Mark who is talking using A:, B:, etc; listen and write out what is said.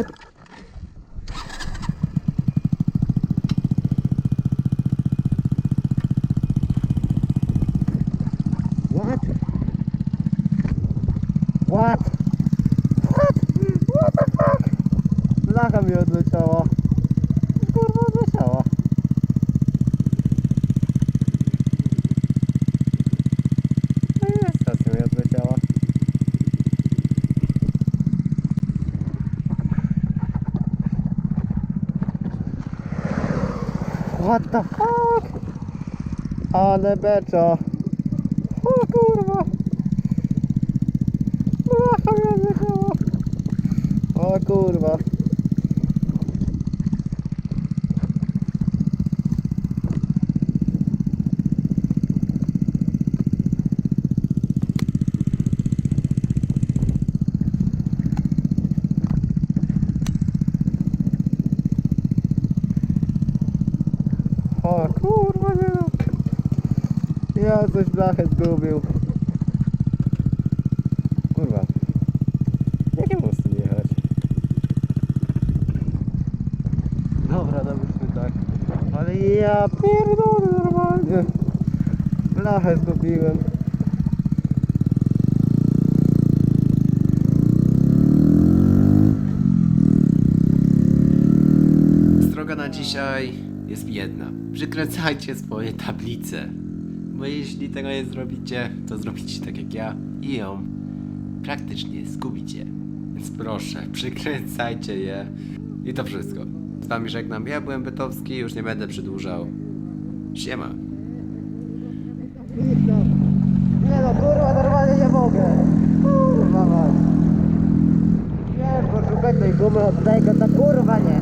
A: it. What? What? What the fuck? Ale beczo. O kurwa. Mnie zjechała. O kurwa. O kurwa nie no. Ja coś blachę zgubił. Kurwa. Jakie mosty nie jechać? Dobra, dawajmy tak. Ale ja pierdolę normalnie. Blachę zgubiłem.
B: Droga na dzisiaj jest jedna. Przykręcajcie swoje tablice. Bo jeśli tego nie zrobicie, to zrobicie tak jak ja i ją praktycznie zgubicie. Więc proszę, przykręcajcie je. I to wszystko. Z wami żegnam. Ja byłem Bytowski, już nie będę przedłużał. Siema.
A: Nie no, kurwa, normalnie nie mogę. Kurwa was. Nie, poszukaj tej gumy od tego, to kurwa nie.